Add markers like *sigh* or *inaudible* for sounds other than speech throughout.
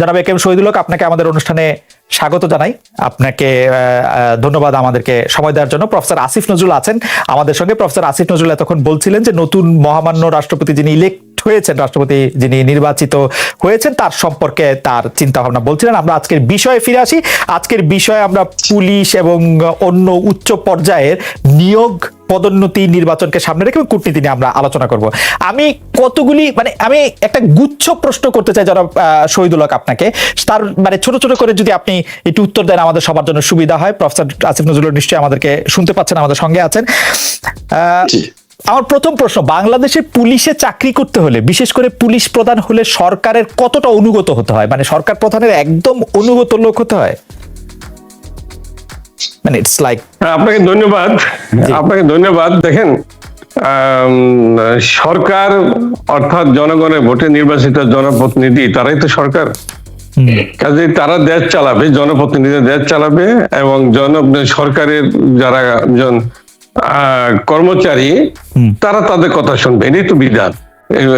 জনাব একেম শহীদুল হক, আপনাকে আমাদের অনুষ্ঠানে স্বাগত জানাই। আপনাকে ধন্যবাদ আমাদেরকে সময় দেওয়ার জন্য। প্রফেসর আসিফ নজরুল আছেন আমাদের সঙ্গে। প্রফেসর আসিফ নজরুল এতক্ষণ বলছিলেন যে নতুন মহামান্য রাষ্ট্রপতি যিনি ইলেক্ট হয়েছেন রাষ্ট্রপতি যিনি নির্বাচিত হয়েছেন, তার সম্পর্কে তার চিন্তা ভাবনা বলছিলেন। আমরা আজকের বিষয়ে ফিরে আসি। আজকের বিষয়ে আমরা পুলিশ এবং অন্য উচ্চ পর্যায়ের নিয়োগ পদোন্নতি নির্বাচনকে সামনে রেখে কূটনীতি নিয়ে আমরা আলোচনা করব। আমি কতগুলি মানে আমি একটা গুচ্ছ প্রশ্ন করতে চাই যারা শহীদুল হক আপনাকে। তার মানে ছোট ছোট করে যদি আপনি একটু উত্তর দেন, আমাদের সবার জন্য সুবিধা হয়। প্রফেসর আসিফ নজরুল নিশ্চয়ই আমাদেরকে শুনতে পাচ্ছেন, আমাদের সঙ্গে আছেন। আমার প্রথম প্রশ্ন বাংলাদেশের পুলিশে চাকরি করতে হলে বিশেষ করে পুলিশ প্রধান হলে সরকারের কতটা অনুগত হতে হয়? মানে সরকার প্রধানের একদম অনুগত লোক হতে হয়? মানে ইটস লাইক হ্যাঁ, আপনাকে ধন্যবাদ। আপনাকে ধন্যবাদ। দেখেন সরকার অর্থাৎ জনগণের ভোটে নির্বাচিত জনপ্রতিনিধি তারাই তো সরকার। কাজে তারা দেশ চালাবে জনপ্রতিনিধি দেশ চালাবে এবং জন সরকারের যারা জন কর্মচারী তারা তাদের কথা শুনবে। এটাই তো বিধান।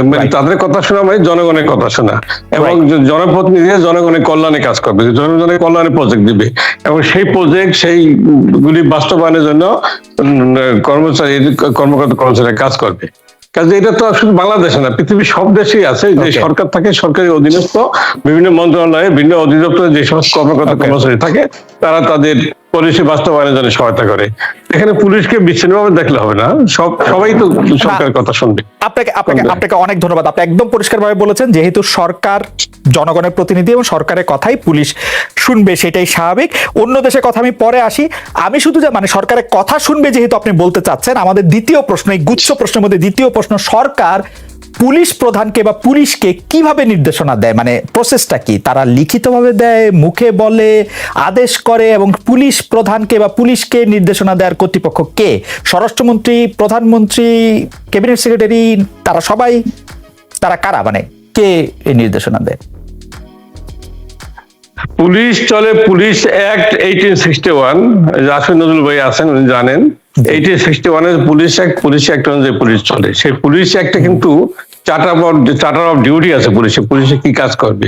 মানে. তাদের কথা শোনা মানে জনগণের কথা শোনা। এবং জ- জনপ্রতিনিধি জনগণের কল্যাণে কাজ করবে। জনগণের কল্যাণে প্রজেক্ট দিবে। এবং সেই প্রজেক্ট সেই গুলি বাস্তবায়নের জন্য কর্মচারী কর্মকর্তা কর্মচারী কাজ করবে। কাজে এটা তো শুধু বাংলাদেশে না পৃথিবীর সব দেশেই আছে। যে সরকার থাকে সরকারি অধীনস্থ বিভিন্ন মন্ত্রণালয়ে বিভিন্ন অধিদপ্তরে যে সমস্ত কর্মকর্তা কর্মচারী থাকে তারা তাদের পলিসি বাস্তবায়নের জন্য সহায়তা করে। এখানে পুলিশকে বিচ্ছিন্নভাবে দেখলে হবে না। সব সবাই তো সরকারের কথা শুনবে। আপনাকে আপনাকে আপনাকে অনেক ধন্যবাদ। আপনি একদম পরিষ্কারভাবে বলেছেন যেহেতু সরকার জনগণের প্রতিনিধি এবং সরকারের কথাই পুলিশ শুনবে সেটাই স্বাভাবিক। অন্য দেশের কথা আমি পরে আসি। আমি শুধু যে মানে সরকারের কথা শুনবে যেহেতু আপনি বলতে চাচ্ছেন আমাদের দ্বিতীয় প্রশ্ন এই গুচ্ছ প্রশ্নের মধ্যে দ্বিতীয় প্রশ্ন সরকার পুলিশ প্রধানকে বা পুলিশকে কীভাবে নির্দেশনা দেয়? মানে প্রসেসটা কি? তারা লিখিতভাবে দেয় মুখে বলে আদেশ করে এবং পুলিশ প্রধানকে বা পুলিশকে নির্দেশনা দেওয়ার কর্তৃপক্ষ কে? স্বরাষ্ট্রমন্ত্রী প্রধানমন্ত্রী ক্যাবিনেট সেক্রেটারি তারা সবাই? তারা কারা? মানে কে এই নির্দেশনা দেয়? পুলিশ চলে police act eighteen sixty one Asif Nazrul ভাই আছেন উনি জানেন। এইটিন সিক্সটি ওয়ানের পুলিশ অ্যাক্ট পুলিশ অ্যাক্ট অনুযায়ী পুলিশ চলে। সেই পুলিশ অ্যাক্টে কিন্তু charter of charter of duty আছে পুলিশে পুলিশে কি কাজ করবে?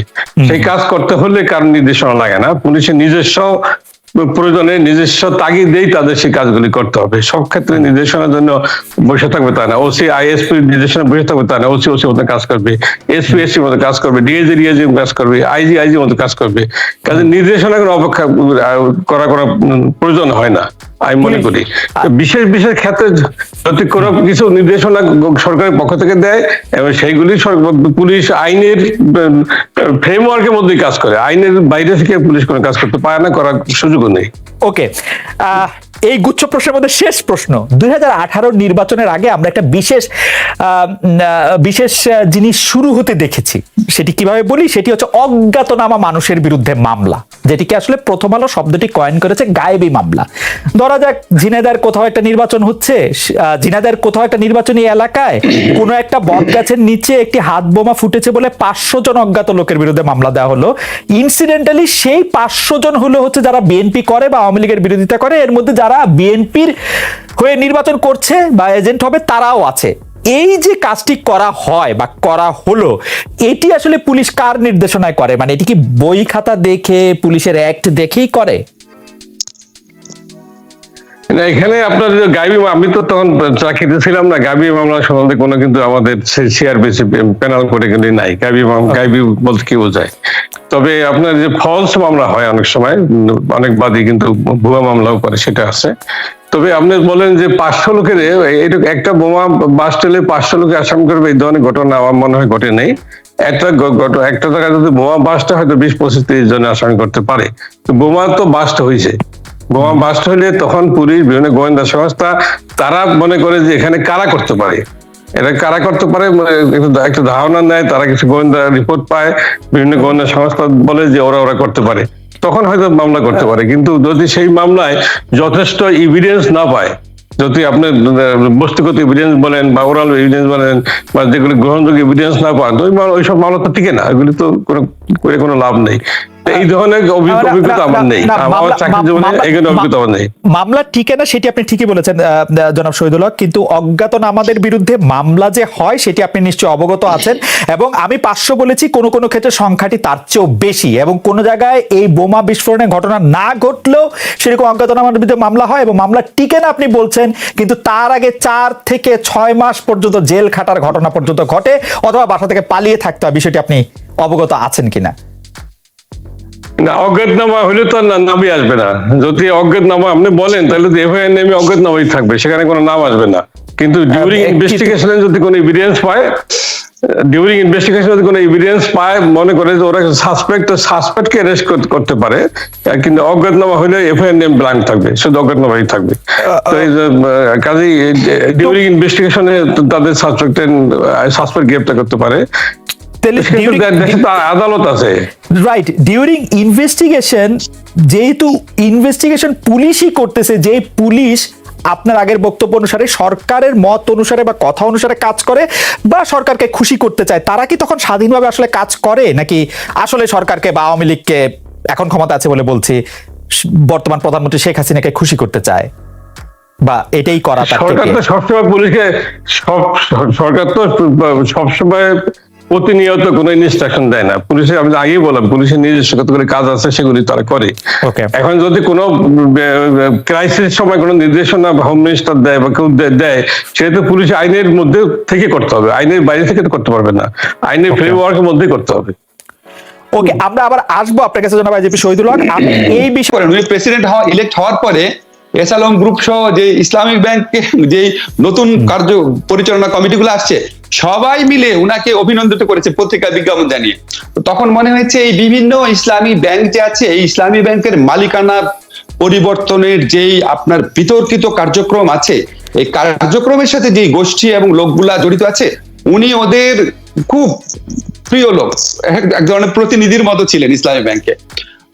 সেই কাজ করতে হলে কার নির্দেশনা লাগে না? পুলিশের নিজস্ব প্রয়োজনে নিজস্ব তাগিদেই তাদের সেই কাজগুলি করতে হবে। সব ক্ষেত্রে নির্দেশনার জন্য বসে থাকবে তা না। ওসি আইএসপি নির্দেশনা বসে থাকবে তা না। ওসি ওসি মতো কাজ করবে। এসপি এসসি মতো কাজ করবে। ডিএজি ডিএজি কাজ করবে। আইজি আইজি মতো কাজ করবে। কাজে নির্দেশনা কোনো অপেক্ষা করা করা প্রয়োজন হয় না। আমি মনে করি। বিশেষ বিশেষ ক্ষেত্রে যদি কোনো কিছু নির্দেশনা সরকারের পক্ষ থেকে দেয় এবং সেইগুলি পুলিশ আইনের ফ্রেমওয়ার্কের মধ্যেই কাজ করে। আইনের বাইরে থেকে পুলিশ কোনো কাজ করতে পারে না করার সুযোগও নেই। ওকে এই গুচ্ছ প্রশ্নের মধ্যে শেষ প্রশ্ন। দুই নির্বাচনের আগে আমরা একটা বিশেষ বিশেষ জিনিস শুরু হতে দেখেছি। সেটি কীভাবে বলি? সেটি হচ্ছে অজ্ঞাতনামা মানুষের বিরুদ্ধে মামলা যেটিকে আসলে প্রথম আলো শব্দটি কয়েন করেছে গায়েবী মামলা। ধরা যাক ঝিনাইদার কোথাও একটা নির্বাচন হচ্ছে আহ, ঝিনাইদার কোথাও একটা নির্বাচনী এলাকায় কোনো একটা বট গাছের নিচে একটি হাত বোমা ফুটেছে বলে পাঁচশো জন অজ্ঞাত লোকের বিরুদ্ধে মামলা দেওয়া হলো। ইনসিডেন্টালি সেই পাঁচশো জন হলো হচ্ছে যারা বিএনপি করে বা আওয়ামী লীগের বিরোধিতা করে, এর মধ্যে যারা বিএনপির হয়ে নির্বাচন করছে বা এজেন্ট হবে, তারাও আছে। এই যে কাজটি করা হয় বা করা হলো, এটি আসলে পুলিশ কার নির্দেশনায় করে? মানে এটি কি বই খাতা দেখে, পুলিশের অ্যাক্ট দেখেই করে? না, এখানে আপনার গাইবি আমি তো তখন চাকরিতে ছিলাম না গাইবি মামলা সম্বন্ধে কোনো কিন্তু আমাদের সিআরপিসি পেনাল করে কিন্তু নাই। গাইবি গাইবি বলতে কি বোঝায়? তবে আপনার যে ফলস মামলা হয় অনেক সময়, অনেক বাদী কিন্তু ভুয়া মামলাও করে, সেটা আছে। তবে আপনি বলেন যে পাঁচশো লোকের একটা বোমা বাস টেলে পাঁচশো লোকে আসাম করবে, এই ধরনের ঘটনা আমার মনে হয় ঘটে নেই। একটা একটা জায়গায় যদি বোমা বাসটা হয়তো বিশ পঁচিশ তিরিশ জনে আসামি করতে পারে। তো বোমা তো বাসটা হয়েছে। বোমা বাস্ট হলে তখন পুলিশ বিভিন্ন গোয়েন্দা সংস্থা, তারা মনে করে যে এখানে কারা করতে পারে। এটা কারা করতে পারে মানে একটা ধারণা নেয়, তারা কিছু গোয়েন্দা রিপোর্ট পায়, বিভিন্ন গোয়েন্দা সংস্থা বলে যে ওরা ওরা করতে পারে। তখন হয়তো মামলা করতে পারে, কিন্তু যদি সেই মামলায় যথেষ্ট ইভিডেন্স না পায়, যদি আপনি বস্তুগত এভিডেন্স বলেন বা ওরাল এভিডেন্স বলেন বা যেগুলি গ্রহণযোগ্য এভিডেন্স না পান ওই ওইসব মামলা তো টিকে না এগুলি তো কোনো কোনো লাভ নেই। এই ধরনের অভিজ্ঞতা আমার নেই। আমার চাকরি জীবনে এখানে অভিজ্ঞতা আমার নেই। মামলা টিকে না সেটি আপনি ঠিকই বলেছেন জনাব শহীদুল হক কিন্তু অজ্ঞাতনামাদের বিরুদ্ধে মামলা যে হয় সেটি আপনি নিশ্চয়ই অবগত আছেন। এবং আমি পাঁচশো বলেছি কোনো কোনো ক্ষেত্রে সংখ্যাটি তার চেয়েও বেশি। এবং কোনো জায়গায় এই বোমা বিস্ফোরণের ঘটনা না ঘটলেও সেরকম অজ্ঞাতনামার বিরুদ্ধে মামলা হয় এবং মামলা টিকে না আপনি বলছেন কিন্তু তার আগে চার থেকে ছয় মাস পর্যন্ত জেল খাটার ঘটনা পর্যন্ত ঘটে অথবা বাসা থেকে পালিয়ে থাকতে হয় বিষয়টি আপনি অবগত আছেন কিনা? না অজ্ঞাতনামা হলে তো আর নামই আসবে না। যদি অজ্ঞাতনামা আপনি বলেন তাহলে তো এফআইআর নেমে অজ্ঞাতনামাই থাকবে সেখানে কোনো নাম আসবে না। কিন্তু ডিউরিং একটি- ইনভেস্টিগেশনে যদি কোনো এভিডেন্স পায় ডিউরিং ইনভেস্টিগেশন যদি কোনো এভিডেন্স পায় মনে করে যে ওরা সাসপেক্ট সাসপেক্টকে অ্যারেস্ট করতে পারে কিন্তু অজ্ঞাতনামা হলে এফআইআর নেম ব্ল্যাঙ্ক থাকবে শুধু অজ্ঞাতনামাই থাকবে। তো এই কাজেই ডিউরিং ইনভেস্টিগেশনে তাদের সাসপেক্ট সাসপেক্ট গ্রেপ্তার করতে পারে। *laughs* আদালত আছে। রাইট ডিউরিং ইনভেস্টিগেশন যেহেতু ইনভেস্টিগেশন পুলিশই করতেছে যে পুলিশ আপনার আগের বক্তব্য অনুসারে সরকারের মত অনুসারে বা কথা অনুসারে কাজ করে বা সরকারকে খুশি করতে চায় তারা কি তখন স্বাধীনভাবে আসলে কাজ করে? নাকি আসলে সরকারকে বা আওয়ামী লীগকে এখন ক্ষমতা আছে বলে বলছি বর্তমান প্রধানমন্ত্রী শেখ হাসিনাকে খুশি করতে চায়? বা এটাই করা সরকার তো সবসময় পুলিশকে সব সরকার তো সবসময় প্রতিনিয়ত কোনো ইনস্ট্রাকশন দেয় না। পুলিশের আমি আগেই বললাম পুলিশের নিজস্ব কতগুলি কাজ আছে সেগুলি তারা করে। এখন যদি কোনো ক্রাইসিস সময় কোনো নির্দেশনা হোম মিনিস্টার দেয় বা কেউ দেয় সেটা তো পুলিশ আইনের মধ্যে থেকে করতে হবে। আইনের বাইরে থেকে তো করতে পারবে না। আইনের ফ্রেমওয়ার্কের মধ্যেই করতে হবে। ওকে আমরা আবার আসব আপনার কাছে জনাব আইজিপি শহীদুল হক। এই বিষয়ে উনি প্রেসিডেন্ট হওয়া ইলেক্ট হওয়ার পরে এস আলম গ্রুপ সহ যে ইসলামিক ব্যাংক যে নতুন কার্য পরিচালনা কমিটিগুলো আসছে সবাই মিলে উনাকে অভিনন্দিত করেছে পত্রিকা বিজ্ঞাপন জানিয়ে। তখন মনে হয়েছে এই বিভিন্ন ইসলামী ব্যাংক যে আছে, এই ইসলামী ব্যাংকের মালিকানা পরিবর্তনের যেই আপনার বিতর্কিত কার্যক্রম আছে, এই কার্যক্রমের সাথে যে গোষ্ঠী এবং লোকগুলা জড়িত আছে, উনি ওদের খুব প্রিয় লোক, এক- ধরনের প্রতিনিধির মতো ছিলেন ইসলামী ব্যাংকে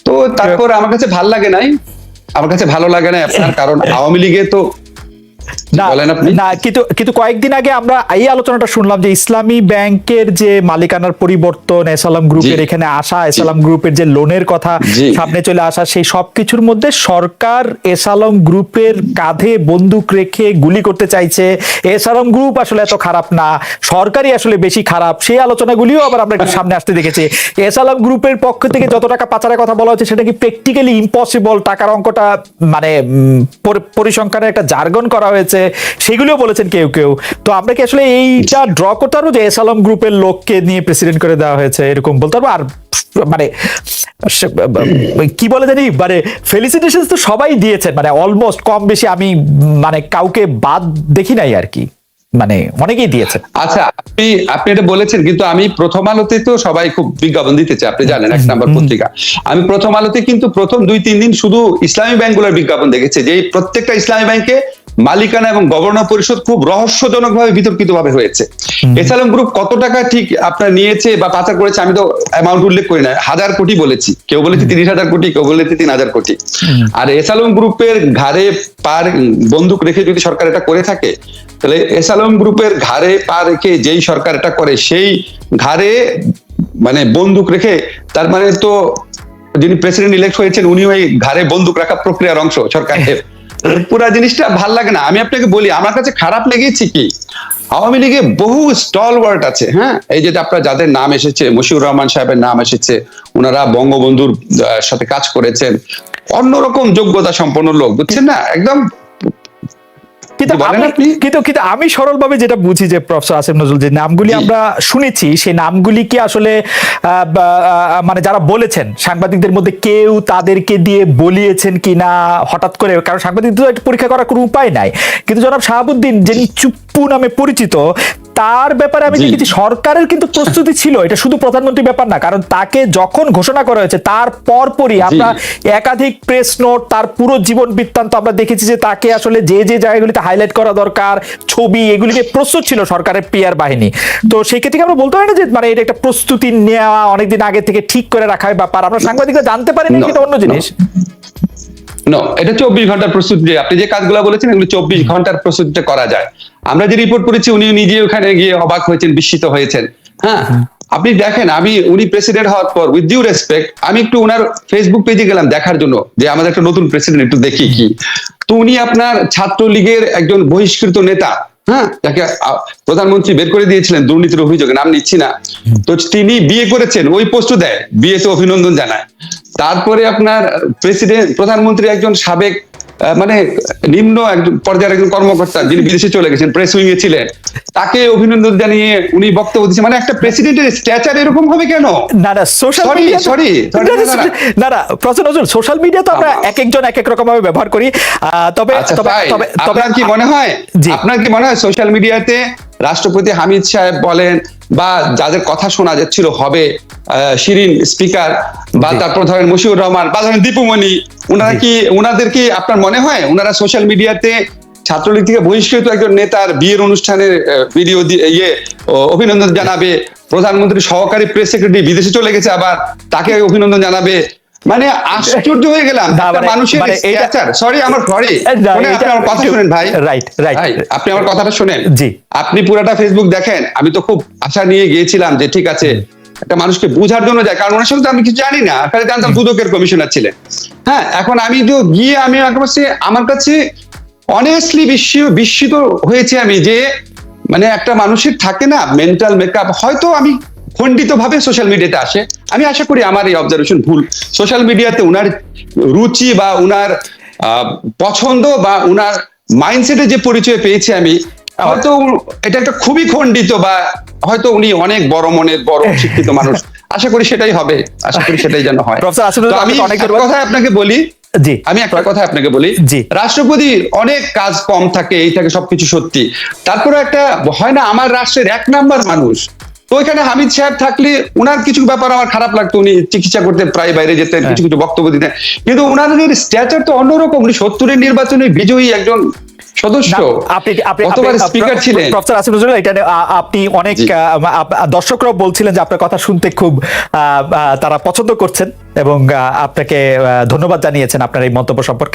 তো তারপর আমার কাছে ভালো লাগে নাই, আমার কাছে ভালো লাগে না আপনার, কারণ আওয়ামী লীগে তো না কিন্তু কিন্তু কয়েকদিন আগে আমরা এই আলোচনাটা শুনলাম যে ইসলামী ব্যাংকের যে মালিকানার পরিবর্তন এসালাম গ্রুপের এখানে আসা এসালাম গ্রুপের যে লোনের কথা সামনে চলে আসা সেই সবকিছুর মধ্যে সরকার এসালম গ্রুপের কাঁধে বন্দুক রেখে গুলি করতে চাইছে। এসালম গ্রুপ আসলে এত খারাপ না সরকারই আসলে বেশি খারাপ। সেই আলোচনাগুলিও আবার আমরা একটু সামনে আসতে দেখেছি। এসালাম গ্রুপের পক্ষ থেকে যত টাকা পাচারের কথা বলা হচ্ছে সেটা কি প্র্যাকটিক্যালি ইম্পসিবল টাকার অঙ্কটা মানে পরিসংখ্যানের একটা জার্গন করা হয়েছে। সেগুলিও বলেছেন কেউ কেউ। তো আমরা কি আসলে এইটা ড্র করতে পারব যে এস আলম গ্রুপের লোককে নিয়ে প্রেসিডেন্ট করে দেওয়া হয়েছে এরকম বলতে পারব? আর মানে কি বলে জানি? মানে ফেলিসিটেশন তো সবাই দিয়েছেন মানে অলমোস্ট কম বেশি আমি মানে কাউকে বাদ দেখি নাই আর কি। মানে অনেকেই দিয়েছেন। আচ্ছা আপনি আপনি এটা বলেছেন কিন্তু আমি প্রথম আলোতে তো সবাই খুব বিজ্ঞাপন দিতেছে আপনি জানেন এক নাম্বার পত্রিকা। আমি প্রথম আলোতে কিন্তু প্রথম দুই তিন দিন শুধু ইসলামী ব্যাংকগুলোর বিজ্ঞাপন দেখেছি যে প্রত্যেকটা ইসলামী ব্যাংকে মালিকানা এবং গভর্নর পরিষদ খুব রহস্যজনক ভাবে বিতর্কিত ভাবে হয়েছে এসালাম গ্রুপ কত টাকা ঠিক আপনার নিয়েছে বা পাচার করেছে আমি তো অ্যামাউন্ট উল্লেখ করি না। হাজার কোটি বলেছি। কেউ বলেছে তিরিশ হাজার কোটি কেউ বলেছে তিন হাজার কোটি। আর এসালম গ্রুপের ঘাড়ে পার বন্দুক রেখে যদি সরকার এটা করে থাকে তাহলে এসালম গ্রুপের ঘাড়ে পা রেখে যেই সরকার এটা করে সেই ঘাড়ে মানে বন্দুক রেখে তার মানে তো যিনি প্রেসিডেন্ট ইলেক্ট হয়েছেন উনি ওই ঘাড়ে বন্দুক রাখা প্রক্রিয়ার অংশ সরকারের। পুরা জিনিসটা ভালো লাগে না। আমি আপনাকে বলি, আমার কাছে খারাপ লেগেছে কি? আওয়ামী লীগে বহু স্টল ওয়ার্ড আছে হ্যাঁ? এই যে আপনার যাদের নাম এসেছে, মশিউর রহমান সাহেবের নাম এসেছে, ওনারা বঙ্গবন্ধুর সাথে কাজ করেছেন। অন্যরকম যোগ্যতা সম্পন্ন লোক, বুঝছেন না? একদম কিন্তু কিন্তু আমি সরলভাবে যেটা বুঝি যে প্রফেসর আসিফ নজরুল যে নামগুলি আমরা শুনেছি সেই নামগুলি কি আসলে মানে যারা বলেছেন সাংবাদিকদের মধ্যে কেউ তাদেরকে দিয়ে বলিয়েছেন কি না হঠাৎ করে? কারণ সাংবাদিকদের একটা পরীক্ষা করার কোনো উপায় নাই। কিন্তু জনাব শাহাবুদ্দিন যিনি চুপ্পু নামে পরিচিত তার ব্যাপারে আমি দেখেছি সরকারের কিন্তু প্রস্তুতি ছিল। এটা শুধু প্রধানমন্ত্রী ব্যাপার না কারণ তাকে যখন ঘোষণা করা হয়েছে তার পরপরই আমরা একাধিক প্রেস নোট তার পুরো জীবন বৃত্তান্ত আমরা দেখেছি যে তাকে আসলে যে যে জায়গাগুলিতে হাইলাইট করা দরকার ছবি এগুলিকে প্রস্তুত ছিল সরকারের পিআর বাহিনী। তো সেই ক্ষেত্রে আমরা বলতে পারি না যে মানে এটা একটা প্রস্তুতি নেওয়া অনেকদিন আগে থেকে ঠিক করে রাখার ব্যাপার আমরা সাংবাদিকরা জানতে পারিনি No, সেটা অন্য জিনিস। নো এটা চব্বিশ ঘণ্টার প্রস্তুতি আপনি যে কাজগুলো বলেছেন এগুলো চব্বিশ ঘণ্টার প্রস্তুতিতে করা যায়। আমরা যে রিপোর্ট করেছি উনি নিজে ওখানে গিয়ে অবাক হয়েছেন বিস্মিত হয়েছেন। হ্যাঁ? আপনি দেখেন আমি উনি প্রেসিডেন্ট হওয়ার পর উইথ ডিউ রেসপেক্ট আমি একটু ওনার ফেসবুক পেজে গেলাম দেখার জন্য যে আমাদের একটা নতুন প্রেসিডেন্ট একটু দেখি কি। তো উনি আপনার ছাত্রলীগের একজন বহিষ্কৃত নেতা হ্যাঁ? যাকে প্রধানমন্ত্রী বের করে দিয়েছিলেন দুর্নীতির অভিযোগে, নাম নিচ্ছি না। তো তিনি বিয়ে করেছেন, ওই পোস্ট দেয় বিয়েতে অভিনন্দন জানায়। তারপরে আপনার প্রেসিডেন্ট প্রধানমন্ত্রী একজন সাবেক মানে নিম্ন একজন পর্যায়ের একজন কর্মকর্তা যিনি বিদেশে চলে গেছেন প্রেস উইং এ ছিলেন তাকে অভিনন্দন জানিয়ে উনি বক্তব্য দিচ্ছেন। মানে একটা প্রেসিডেন্টের স্ট্যাচার এরকম হবে কেন? না না সোশ্যাল মিডিয়া sorry, না, না, না। না না। প্রশ্ন নজরুল সোশ্যাল মিডিয়া তো আমরা এক একজন এক এক রকম ভাবে ব্যবহার করি। আহ, তবে আচ্ছা তবে তবে তবে আপনার কি মনে হয়। আপনার কি মনে হয় সোশ্যাল মিডিয়াতে রাষ্ট্রপতি হামিদ সাহেব বলেন বা যাদের কথা শোনা যাচ্ছিল হবে শিরিন স্পিকার বা তারপর ধরেন মশিউর রহমান বা ধরেন দীপুমণি ওনারা কি ওনাদের কি আপনার মনে হয়? ওনারা সোশ্যাল মিডিয়াতে ছাত্রলীগ থেকে বহিষ্কৃত একজন নেতার বিয়ের অনুষ্ঠানের ভিডিও ইয়ে অভিনন্দন জানাবে প্রধানমন্ত্রী সহকারী প্রেস সেক্রেটারি বিদেশে চলে গেছে আবার তাকে অভিনন্দন জানাবে। মানে আশ্চর্য হয়ে গেলাম মানে- মানুষের মানে সরি আমার সরি আপনি আমার কথা শুনেন ভাই। রাইট রাইট আপনি আমার কথাটা শুনেন। জি। আপনি পুরাটা ফেসবুক দেখেন। আমি তো খুব আশা নিয়ে গিয়েছিলাম যে ঠিক আছে একটা মানুষকে বোঝার জন্য যায় কারণ ওনার সঙ্গে তো আমি কিছু জানি না খালি জানতাম দুদকের কমিশনার ছিলেন। হ্যাঁ এখন আমি তো গিয়ে আমি আমার কাছে অনেস্টলি বিস্মিত হয়েছে আমি যে মানে একটা মানুষের থাকে না মেন্টাল মেকআপ হয়তো আমি খণ্ডিত ভাবে সোশ্যাল মিডিয়াতে আসে। আমি আশা করি আমার এই অবজারভেশন ভুল। সোশ্যাল মিডিয়াতে উনার রুচি বা উনার আহ, পছন্দ বা উনার মাইন্ডসেটে যে পরিচয় পেয়েছি আমি হয়তো এটা একটা খুবই খণ্ডিত বা হয়তো উনি অনেক বড় মনের বড় *laughs* শিক্ষিত মানুষ। আশা করি সেটাই হবে। আশা করি সেটাই যেন হয়। আমি। কথা আপনাকে বলি। জি। আমি একটা কথা আপনাকে বলি। জি। রাষ্ট্রপতির অনেক কাজ কম থাকে এই থাকে সবকিছু সত্যি। তারপরে একটা হয় না আমার রাষ্ট্রের এক নাম্বার মানুষ। তো ওইখানে হামিদ সাহেব থাকলে উনার কিছু ব্যাপার আমার খারাপ লাগতো উনি চিকিৎসা করতে প্রায় বাইরে যেতেন কিছু কিছু বক্তব্য দিতেন। কিন্তু ওনাদের স্ট্যাচার তো অন্যরকম উনি সত্তরের নির্বাচনে বিজয়ী একজন সদস্য আপনি আপনি কতবার আপনি- স্পিকার ছিলেন প্রফেসর আসিফ নজরুল এটা আপনি অনেক জি। আহ, আপ- দর্শকরাও বলছিলেন যে আপনার কথা শুনতে খুব তারা পছন্দ করছেন এবং আহ, আপনাকে আহ, ধন্যবাদ জানিয়েছেন আপনার এই মন্তব্য সম্পর্কে